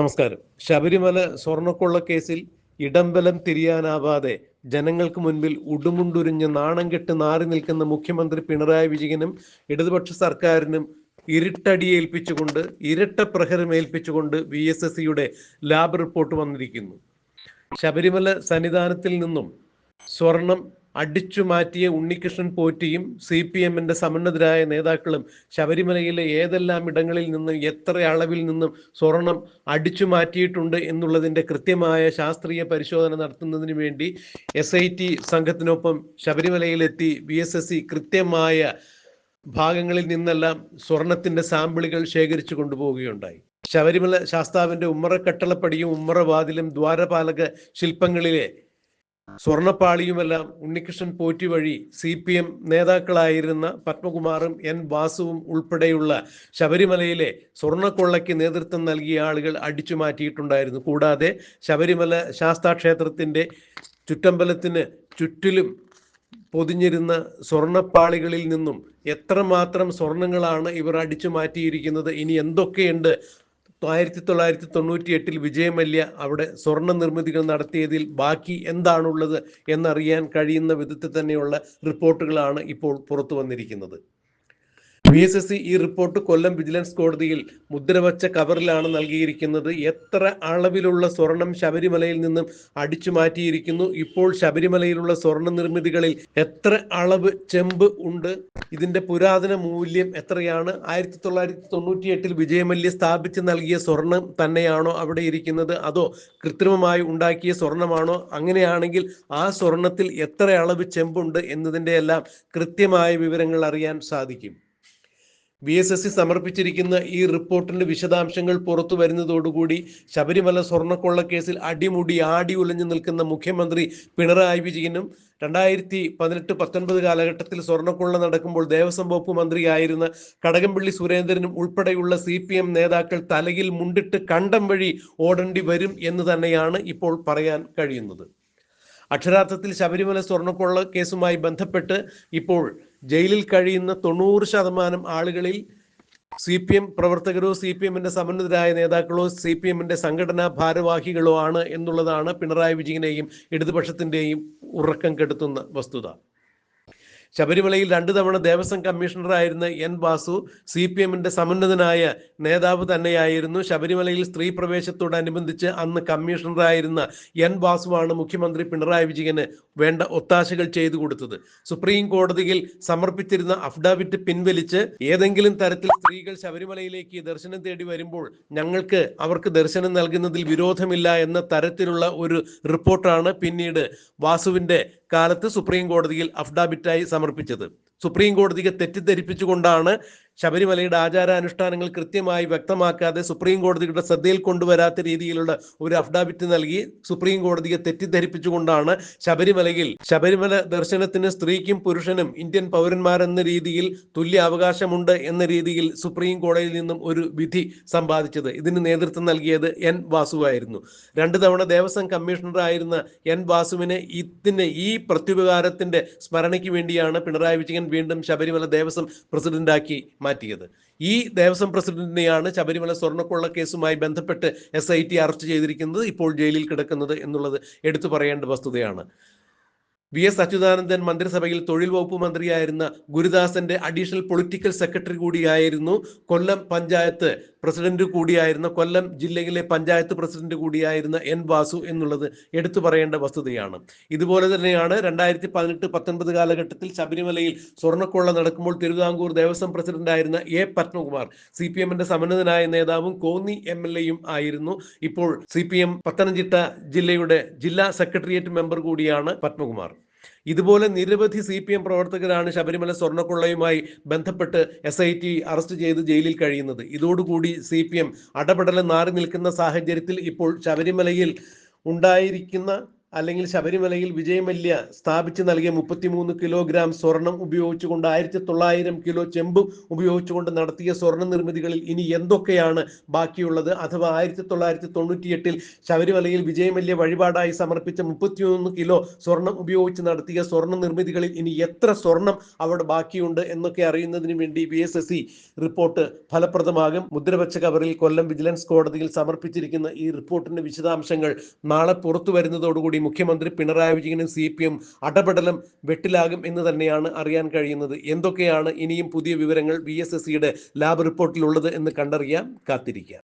നമസ്കാരം. ശബരിമല സ്വർണക്കൊള്ള കേസിൽ ഇടംബലം തിരിയാനാവാതെ ജനങ്ങൾക്ക് മുൻപിൽ ഉടുമുണ്ടുരിഞ്ഞ് നാണം കെട്ട് നാറി നിൽക്കുന്ന മുഖ്യമന്ത്രി പിണറായി വിജയനും ഇടതുപക്ഷ സർക്കാരിനും ഇരുട്ടടിയേൽപ്പിച്ചുകൊണ്ട് ഇരട്ട പ്രഹരം ഏൽപ്പിച്ചുകൊണ്ട് വി എസ് എസ് സിയുടെ ലാബ് റിപ്പോർട്ട് വന്നിരിക്കുന്നു. ശബരിമല സന്നിധാനത്തിൽ നിന്നും സ്വർണം അടിച്ചു മാറ്റിയ ഉണ്ണികൃഷ്ണൻ പോറ്റിയും സി പി എമ്മിന്റെ സമന്നതരായ നേതാക്കളും ശബരിമലയിലെ ഏതെല്ലാം ഇടങ്ങളിൽ നിന്നും എത്ര അളവിൽ നിന്നും സ്വർണം അടിച്ചു മാറ്റിയിട്ടുണ്ട് എന്നുള്ളതിന്റെ കൃത്യമായ ശാസ്ത്രീയ പരിശോധന നടത്തുന്നതിന് വേണ്ടി എസ് ഐ ടി സംഘത്തിനൊപ്പം ശബരിമലയിലെത്തി ബി എസ് എസ് സി കൃത്യമായ ഭാഗങ്ങളിൽ നിന്നെല്ലാം സ്വർണത്തിന്റെ സാമ്പിളുകൾ ശേഖരിച്ചു കൊണ്ടുപോവുകയുണ്ടായി. ശബരിമല ശാസ്താവിന്റെ ഉമ്മറ കട്ടളപ്പടിയും ഉമ്മറ വാതിലും ദ്വാരപാലക ശില്പങ്ങളിലെ സ്വർണപ്പാളിയുമെല്ലാം ഉണ്ണികൃഷ്ണൻ പോറ്റി വഴി സി പി എം നേതാക്കളായിരുന്ന പത്മകുമാറും എൻ വാസുവും ഉൾപ്പെടെയുള്ള ശബരിമലയിലെ സ്വർണക്കൊള്ളയ്ക്ക് നേതൃത്വം നൽകിയ ആളുകൾ അടിച്ചു മാറ്റിയിട്ടുണ്ടായിരുന്നു കൂടാതെ ശബരിമല ശാസ്താ ക്ഷേത്രത്തിന്റെ ചുറ്റമ്പലത്തിന് ചുറ്റിലും പൊതിഞ്ഞിരുന്ന സ്വർണപ്പാളികളിൽ നിന്നും എത്രമാത്രം സ്വർണങ്ങളാണ് ഇവർ അടിച്ചു മാറ്റിയിരിക്കുന്നത് ഇനി എന്തൊക്കെയുണ്ട് ആയിരത്തി തൊള്ളായിരത്തി തൊണ്ണൂറ്റി എട്ടിൽ വിജയമല്യ അവിടെ സ്വർണ നിർമ്മിതികൾ നടത്തിയതിൽ ബാക്കി എന്താണുള്ളത് എന്നറിയാൻ കഴിയുന്ന വിധത്തിൽ തന്നെയുള്ള റിപ്പോർട്ടുകളാണ് ഇപ്പോൾ പുറത്തു വന്നിരിക്കുന്നത്. വി എസ് എസ് സി ഈ റിപ്പോർട്ട് കൊല്ലം വിജിലൻസ് കോടതിയിൽ മുദ്രവച്ച കവറിലാണ് നൽകിയിരിക്കുന്നത്. എത്ര അളവിലുള്ള സ്വർണം ശബരിമലയിൽ നിന്നും അടിച്ചു മാറ്റിയിരിക്കുന്നു? ഇപ്പോൾ ശബരിമലയിലുള്ള സ്വർണ നിർമ്മിതികളിൽ എത്ര അളവ് ചെമ്പ് ഉണ്ട്? ഇതിന്റെ പുരാതന മൂല്യം എത്രയാണ്? ആയിരത്തി തൊള്ളായിരത്തി തൊണ്ണൂറ്റി എട്ടിൽ വിജയമല്യ സ്ഥാപിച്ച് നൽകിയ സ്വർണം തന്നെയാണോ അവിടെ ഇരിക്കുന്നത്? അതോ കൃത്രിമമായി ഉണ്ടാക്കിയ സ്വർണമാണോ? അങ്ങനെയാണെങ്കിൽ ആ സ്വർണത്തിൽ എത്ര അളവ് ചെമ്പുണ്ട് എന്നതിന്റെ എല്ലാം കൃത്യമായ വിവരങ്ങൾ അറിയാൻ സാധിക്കും. വി എസ് എസ് സി സമർപ്പിച്ചിരിക്കുന്ന ഈ റിപ്പോർട്ടിന്റെ വിശദാംശങ്ങൾ പുറത്തു വരുന്നതോടുകൂടി ശബരിമല സ്വർണക്കൊള്ള കേസിൽ അടിമുടി ആടി ഉലഞ്ഞു നിൽക്കുന്ന മുഖ്യമന്ത്രി പിണറായി വിജയനും രണ്ടായിരത്തി പതിനെട്ട് പത്തൊൻപത് കാലഘട്ടത്തിൽ സ്വർണക്കൊള്ള നടക്കുമ്പോൾ ദേവസ്വം വകുപ്പ് മന്ത്രിയായിരുന്ന കടകംപള്ളി സുരേന്ദ്രനും ഉൾപ്പെടെയുള്ള സി പി എം നേതാക്കൾ തലയിൽ മുണ്ടിട്ട് കണ്ടം വഴി ഓടേണ്ടി വരും എന്ന് തന്നെയാണ് ഇപ്പോൾ പറയാൻ കഴിയുന്നത്. അക്ഷരാർത്ഥത്തിൽ ശബരിമല സ്വർണക്കൊള്ള കേസുമായി ബന്ധപ്പെട്ട് ഇപ്പോൾ ജയിലിൽ കഴിയുന്ന തൊണ്ണൂറ് ശതമാനം ആളുകളിൽ സി പി എം പ്രവർത്തകരോ സി പി എമ്മിന്റെ സമന്വിതരായ നേതാക്കളോ സി പി എമ്മിന്റെ സംഘടനാ ഭാരവാഹികളോ ആണ് എന്നുള്ളതാണ് പിണറായി വിജയനെയും ഇടതുപക്ഷത്തിന്റെയും ഉറക്കം കെടുത്തുന്ന വസ്തുത. ശബരിമലയിൽ രണ്ടു തവണ ദേവസ്വം കമ്മീഷണറായിരുന്ന എൻ വാസു സി പി എമ്മിന്റെ സമുന്നതനായ നേതാവ് തന്നെയായിരുന്നു. ശബരിമലയിൽ സ്ത്രീ പ്രവേശത്തോടനുബന്ധിച്ച് അന്ന് കമ്മീഷണറായിരുന്ന എൻ വാസുവാണ് മുഖ്യമന്ത്രി പിണറായി വിജയന് വേണ്ട ഒത്താശകൾ ചെയ്തു കൊടുത്തത്. സുപ്രീം കോടതിയിൽ സമർപ്പിച്ചിരുന്ന അഫിഡാവിറ്റ് പിൻവലിച്ച് ഏതെങ്കിലും തരത്തിൽ സ്ത്രീകൾ ശബരിമലയിലേക്ക് ദർശനം തേടി വരുമ്പോൾ ഞങ്ങൾക്ക് അവർക്ക് ദർശനം നൽകുന്നതിൽ വിരോധമില്ല എന്ന തരത്തിലുള്ള ഒരു റിപ്പോർട്ടാണ് പിന്നീട് വാസുവിന്റെ കാലത്ത് സുപ്രീം കോടതിയിൽ അഫ്ഡാബിറ്റായി സമർപ്പിച്ചത്. സുപ്രീം കോടതിയെ തെറ്റിദ്ധരിപ്പിച്ചുകൊണ്ടാണ് ശബരിമലയുടെ ആചാരാനുഷ്ഠാനങ്ങൾ കൃത്യമായി വ്യക്തമാക്കാതെ സുപ്രീം കോടതിയുടെ ശ്രദ്ധയിൽ കൊണ്ടുവരാത്ത രീതിയിലുള്ള ഒരു അഫിഡാവിറ്റ് നൽകി സുപ്രീം കോടതിയെ തെറ്റിദ്ധരിപ്പിച്ചുകൊണ്ടാണ് ശബരിമലയിൽ ശബരിമല ദർശനത്തിന് സ്ത്രീക്കും പുരുഷനും ഇന്ത്യൻ പൗരന്മാരെന്ന രീതിയിൽ തുല്യ അവകാശമുണ്ട് എന്ന രീതിയിൽ സുപ്രീം കോടതിയിൽ നിന്നും ഒരു വിധി സമ്പാദിച്ചത്. ഇതിന് നേതൃത്വം നൽകിയത് എൻ വാസുവായിരുന്നു. രണ്ട് തവണ ദേവസ്വം കമ്മീഷണറായിരുന്ന എൻ വാസുവിനെ ഇതിന് ഈ പ്രത്യുപകാരത്തിന്റെ സ്മരണയ്ക്ക് വേണ്ടിയാണ് പിണറായി വിജയൻ വീണ്ടും ശബരിമല ദേവസ്വം പ്രസിഡന്റാക്കി മാറ്റിയത്. ഈ ദേവസ്വം പ്രസിഡന്റിനെയാണ് ശബരിമല സ്വർണക്കൊള്ള കേസുമായി ബന്ധപ്പെട്ട് എസ് ഐ ടി അറസ്റ്റ് ചെയ്തിരിക്കുന്നത് ഇപ്പോൾ ജയിലിൽ കിടക്കുന്നത് എന്നുള്ളത് എടുത്തു പറയേണ്ട വസ്തുതയാണ്. വി എസ് അച്യുതാനന്ദൻ മന്ത്രിസഭയിൽ തൊഴിൽ വകുപ്പ് മന്ത്രിയായിരുന്ന ഗുരുദാസന്റെ അഡീഷണൽ പൊളിറ്റിക്കൽ സെക്രട്ടറി കൂടിയായിരുന്നു കൊല്ലം പഞ്ചായത്ത് പ്രസിഡന്റ് കൂടിയായിരുന്ന കൊല്ലം ജില്ലയിലെ പഞ്ചായത്ത് പ്രസിഡന്റ് കൂടിയായിരുന്ന എൻ വാസു എന്നുള്ളത് എടുത്തു പറയേണ്ട വസ്തുതയാണ്. ഇതുപോലെ തന്നെയാണ് രണ്ടായിരത്തി പതിനെട്ട് പത്തൊൻപത് കാലഘട്ടത്തിൽ ശബരിമലയിൽ സ്വർണക്കൊള്ള നടക്കുമ്പോൾ തിരുവിതാംകൂർ ദേവസ്വം പ്രസിഡന്റായിരുന്ന എ പത്മകുമാർ സി പി എമ്മിന്റെ സമന്നതനായ നേതാവും കോന്നി എം എൽ എയും ആയിരുന്നു. ഇപ്പോൾ സി പി എം പത്തനംതിട്ട ജില്ലയുടെ ജില്ലാ സെക്രട്ടേറിയറ്റ് മെമ്പർ കൂടിയാണ് പത്മകുമാർ. ഇതുപോലെ നിരവധി സി പി എം പ്രവർത്തകരാണ് ശബരിമല സ്വർണക്കൊള്ളയുമായി ബന്ധപ്പെട്ട് എസ് ഐ ടി അറസ്റ്റ് ചെയ്ത് ജയിലിൽ കഴിയുന്നത്. ഇതോടുകൂടി സി പി എം അടപടലം നാറി നിൽക്കുന്ന സാഹചര്യത്തിൽ ഇപ്പോൾ ശബരിമലയിൽ ഉണ്ടായിരിക്കുന്ന അല്ലെങ്കിൽ ശബരിമലയിൽ വിജയമല്യ സ്ഥാപിച്ചു നൽകിയ മുപ്പത്തിമൂന്ന് കിലോഗ്രാം സ്വർണം ഉപയോഗിച്ചുകൊണ്ട് ആയിരത്തി തൊള്ളായിരം കിലോ ചെമ്പും ഉപയോഗിച്ചുകൊണ്ട് നടത്തിയ സ്വർണ നിർമ്മിതികളിൽ ഇനി എന്തൊക്കെയാണ് ബാക്കിയുള്ളത്? അഥവാ ആയിരത്തി തൊള്ളായിരത്തി തൊണ്ണൂറ്റിയെട്ടിൽ ശബരിമലയിൽ വിജയമല്യ വഴിപാടായി സമർപ്പിച്ച മുപ്പത്തിയൊന്ന് കിലോ സ്വർണം ഉപയോഗിച്ച് നടത്തിയ സ്വർണ നിർമ്മിതികളിൽ ഇനി എത്ര സ്വർണം അവിടെ ബാക്കിയുണ്ട് എന്നൊക്കെ അറിയുന്നതിന് വേണ്ടി B S S C report ഫലപ്രദമാകും. മുദ്രവച്ച കവറിൽ കൊല്ലം വിജിലൻസ് കോടതിയിൽ സമർപ്പിച്ചിരിക്കുന്ന ഈ റിപ്പോർട്ടിന്റെ വിശദാംശങ്ങൾ നാളെ പുറത്തു വരുന്നതോടുകൂടി മുഖ്യമന്ത്രി പിണറായി വിജയനും സി പി എം അടപടലം വെട്ടിലാകും എന്ന് തന്നെയാണ് അറിയാൻ കഴിയുന്നത്. എന്തൊക്കെയാണ് ഇനിയും പുതിയ വിവരങ്ങൾ വി എസ് എസ് സിയുടെ ലാബ് റിപ്പോർട്ടിലുള്ളത് എന്ന് കണ്ടറിയാം കാത്തിരിക്കാം